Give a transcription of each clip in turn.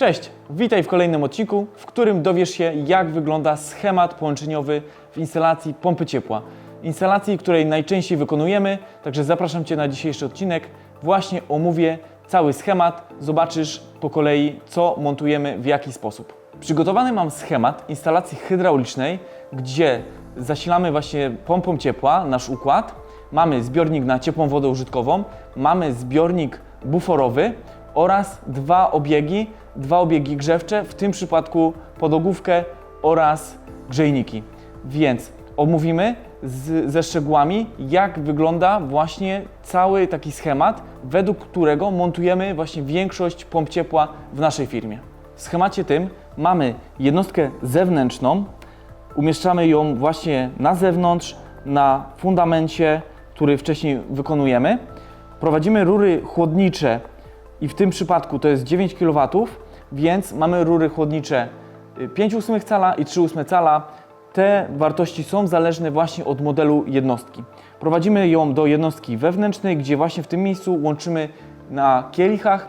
Cześć, witaj w kolejnym odcinku, w którym dowiesz się, jak wygląda schemat połączeniowy w instalacji pompy ciepła. Instalacji, której najczęściej wykonujemy, także zapraszam Cię na dzisiejszy odcinek. Właśnie omówię cały schemat, zobaczysz po kolei, co montujemy, w jaki sposób. Przygotowany mam schemat instalacji hydraulicznej, gdzie zasilamy właśnie pompą ciepła nasz układ. Mamy zbiornik na ciepłą wodę użytkową, mamy zbiornik buforowy oraz dwa obiegi, dwa obiegi grzewcze, w tym przypadku podogówkę oraz grzejniki. Więc omówimy z, ze szczegółami, jak wygląda właśnie cały taki schemat, według którego montujemy właśnie większość pomp ciepła w naszej firmie. W schemacie tym mamy jednostkę zewnętrzną, umieszczamy ją właśnie na zewnątrz, na fundamencie, który wcześniej wykonujemy. Prowadzimy rury chłodnicze i w tym przypadku to jest 9 kW, więc mamy rury chłodnicze y, 5,8 cala i 3,8 cala. Te wartości są zależne właśnie od modelu jednostki. Prowadzimy ją do jednostki wewnętrznej, gdzie właśnie w tym miejscu łączymy na kielichach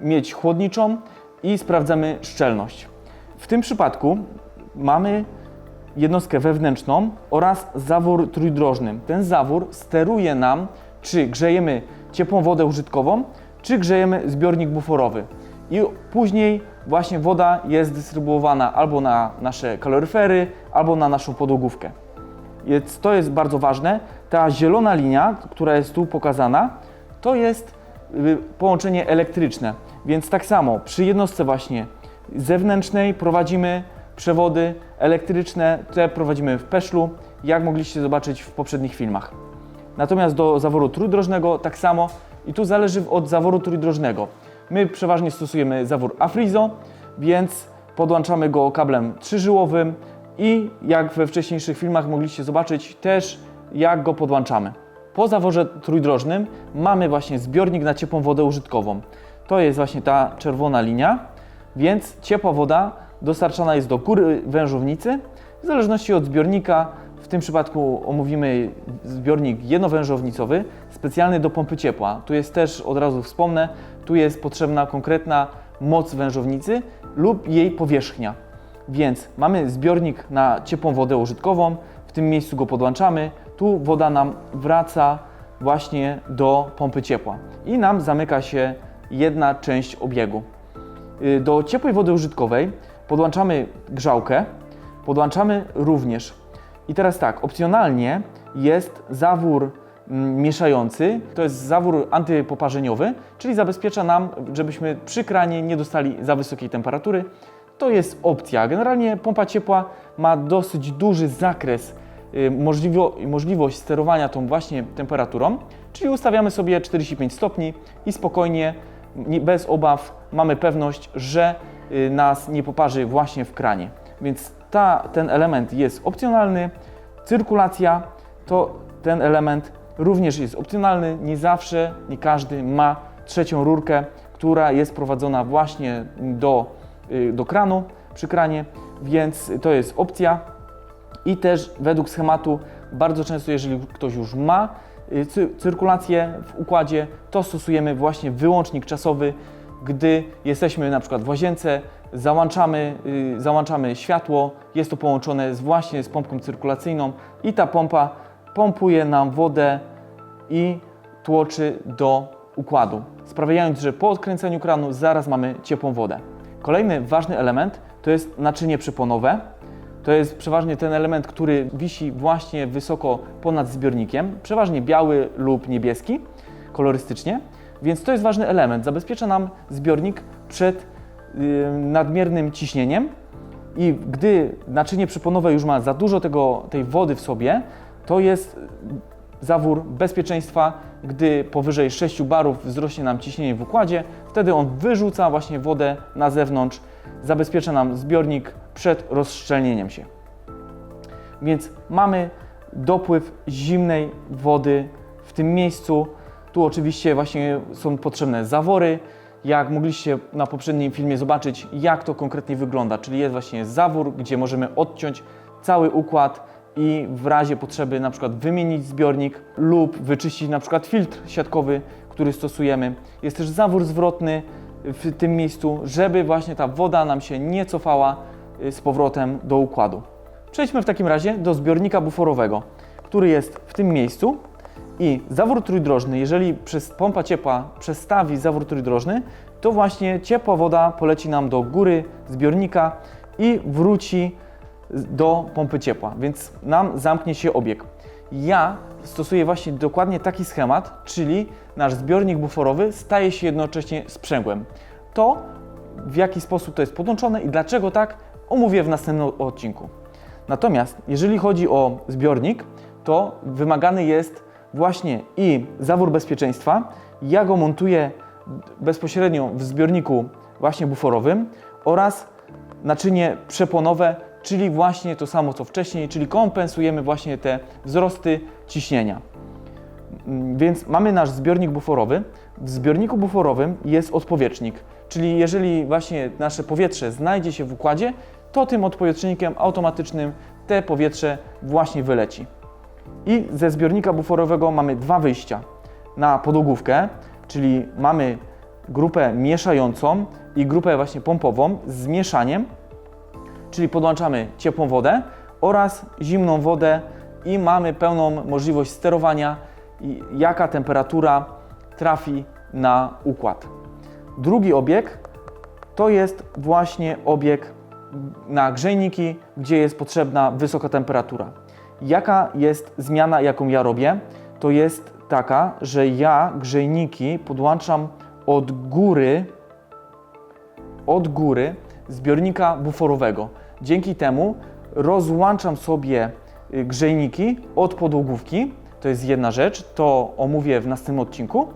mieć chłodniczą i sprawdzamy szczelność. W tym przypadku mamy jednostkę wewnętrzną oraz zawór trójdrożny. Ten zawór steruje nam, czy grzejemy ciepłą wodę użytkową, czy grzejemy zbiornik buforowy. I później właśnie woda jest dystrybuowana albo na nasze kaloryfery, albo na naszą podłogówkę. Więc to jest bardzo ważne. Ta zielona linia, która jest tu pokazana, to jest y, połączenie elektryczne. Więc tak samo przy jednostce właśnie zewnętrznej prowadzimy przewody elektryczne, te prowadzimy w peszlu, jak mogliście zobaczyć w poprzednich filmach. Natomiast do zaworu trójdrożnego tak samo i tu zależy od zaworu trójdrożnego. My przeważnie stosujemy zawór Afrizo, więc podłączamy go kablem trzyżyłowym i jak we wcześniejszych filmach mogliście zobaczyć też jak go podłączamy. Po zaworze trójdrożnym mamy właśnie zbiornik na ciepłą wodę użytkową. To jest właśnie ta czerwona linia, więc ciepła woda dostarczana jest do góry wężownicy w zależności od zbiornika. W tym przypadku omówimy zbiornik jednowężownicowy, specjalny do pompy ciepła. Tu jest też, od razu wspomnę, tu jest potrzebna konkretna moc wężownicy lub jej powierzchnia. Więc mamy zbiornik na ciepłą wodę użytkową, w tym miejscu go podłączamy, tu woda nam wraca właśnie do pompy ciepła i nam zamyka się jedna część obiegu. Y, Do ciepłej wody użytkowej podłączamy grzałkę, podłączamy również. I teraz tak, opcjonalnie jest zawór mm, mieszający, to jest zawór antypoparzeniowy, czyli zabezpiecza nam, żebyśmy przy kranie nie dostali za wysokiej temperatury. To jest opcja. Generalnie pompa ciepła ma dosyć duży zakres, możliwo, możliwość sterowania tą właśnie temperaturą, czyli ustawiamy sobie 45 stopni i spokojnie, nie- bez obaw mamy pewność, że y, nas nie poparzy właśnie w kranie. Więc ta, ten element jest opcjonalny. Cyrkulacja to ten element również jest opcjonalny. Nie zawsze, nie każdy ma trzecią rurkę, która jest prowadzona właśnie do, y, do kranu, przy kranie, więc to jest opcja. I też według schematu bardzo często, jeżeli ktoś już ma y, cy- cyrkulację w układzie, to stosujemy właśnie wyłącznik czasowy, gdy jesteśmy na przykład w łazience, załączamy, y, załączamy światło, jest to połączone z, właśnie z pompką cyrkulacyjną i ta pompa pompuje nam wodę i tłoczy do układu, sprawiając, że po odkręceniu kranu zaraz mamy ciepłą wodę. Kolejny ważny element to jest naczynie przyponowe. To jest przeważnie ten element, który wisi właśnie wysoko ponad zbiornikiem, przeważnie biały lub niebieski, kolorystycznie. Więc to jest ważny element. Zabezpiecza nam zbiornik przed nadmiernym ciśnieniem i gdy naczynie przyponowe już ma za dużo tego, tej wody w sobie, to jest zawór bezpieczeństwa, gdy powyżej 6 barów wzrośnie nam ciśnienie w układzie, wtedy on wyrzuca właśnie wodę na zewnątrz, zabezpiecza nam zbiornik przed rozszczelnieniem się. Więc mamy dopływ zimnej wody w tym miejscu. Tu oczywiście właśnie są potrzebne zawory. Jak mogliście na poprzednim filmie zobaczyć, jak to konkretnie wygląda, czyli jest właśnie zawór, gdzie możemy odciąć cały układ i w razie potrzeby na przykład wymienić zbiornik lub wyczyścić na przykład filtr siatkowy, który stosujemy. Jest też zawór zwrotny, w tym miejscu, żeby właśnie ta woda nam się nie cofała y, z powrotem do układu. Przejdźmy w takim razie do zbiornika buforowego, który jest w tym miejscu i zawór trójdrożny, jeżeli przez pompa ciepła przestawi zawór trójdrożny, to właśnie ciepła woda poleci nam do góry zbiornika i wróci do pompy ciepła, więc nam zamknie się obieg. Ja stosuję właśnie dokładnie taki schemat, czyli nasz zbiornik buforowy staje się jednocześnie sprzęgłem. To, w jaki sposób to jest podłączone i dlaczego tak, omówię w następnym odcinku. Natomiast jeżeli chodzi o zbiornik, to wymagany jest właśnie i zawór bezpieczeństwa. Ja go montuję bezpośrednio w zbiorniku właśnie buforowym oraz naczynie przepłonowe, czyli właśnie to samo co wcześniej, czyli kompensujemy właśnie te wzrosty ciśnienia. Mm, Więc mamy nasz zbiornik buforowy. W zbiorniku buforowym jest odpowietrznik, czyli jeżeli właśnie nasze powietrze znajdzie się w układzie, to tym odpowietrznikiem automatycznym te powietrze właśnie wyleci. I ze zbiornika buforowego mamy dwa wyjścia. Na podłogówkę, czyli mamy grupę mieszającą i grupę właśnie pompową z mieszaniem, czyli podłączamy ciepłą wodę oraz zimną wodę i mamy pełną możliwość sterowania, jaka temperatura trafi na układ. Drugi obieg to jest właśnie obieg na grzejniki, gdzie jest potrzebna wysoka temperatura. Jaka jest zmiana, jaką ja robię? To jest taka, że ja grzejniki podłączam od góry, od góry zbiornika buforowego. Dzięki temu rozłączam sobie y, grzejniki od podłogówki. To jest jedna rzecz, to omówię w następnym odcinku.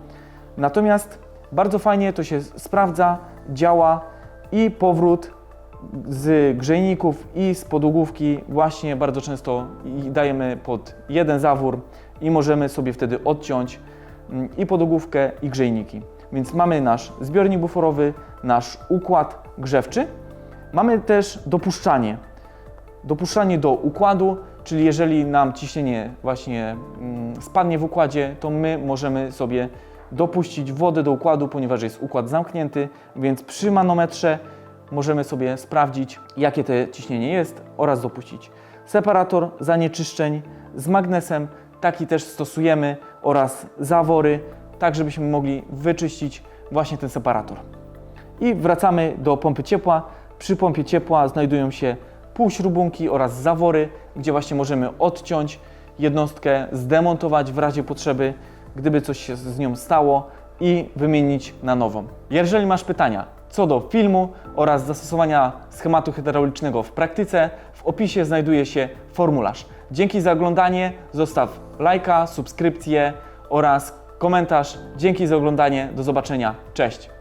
Natomiast bardzo fajnie to się sprawdza, działa i powrót z grzejników i z podłogówki właśnie bardzo często dajemy pod jeden zawór i możemy sobie wtedy odciąć mm, i podłogówkę i grzejniki. Więc mamy nasz zbiornik buforowy, nasz układ grzewczy. Mamy też dopuszczanie. Dopuszczanie do układu, czyli jeżeli nam ciśnienie właśnie mm, spadnie w układzie, to my możemy sobie dopuścić wodę do układu, ponieważ jest układ zamknięty, więc przy manometrze możemy sobie sprawdzić, jakie to ciśnienie jest oraz dopuścić. Separator zanieczyszczeń z magnesem, taki też stosujemy oraz zawory, tak żebyśmy mogli wyczyścić właśnie ten separator. I wracamy do pompy ciepła. Przy pompie ciepła znajdują się półśrubunki oraz zawory, gdzie właśnie możemy odciąć jednostkę, zdemontować w razie potrzeby, gdyby coś się z nią stało i wymienić na nową. Jeżeli masz pytania co do filmu oraz zastosowania schematu hydraulicznego w praktyce, w opisie znajduje się formularz. Dzięki za oglądanie, zostaw lajka, subskrypcję oraz komentarz. Dzięki za oglądanie, do zobaczenia, cześć!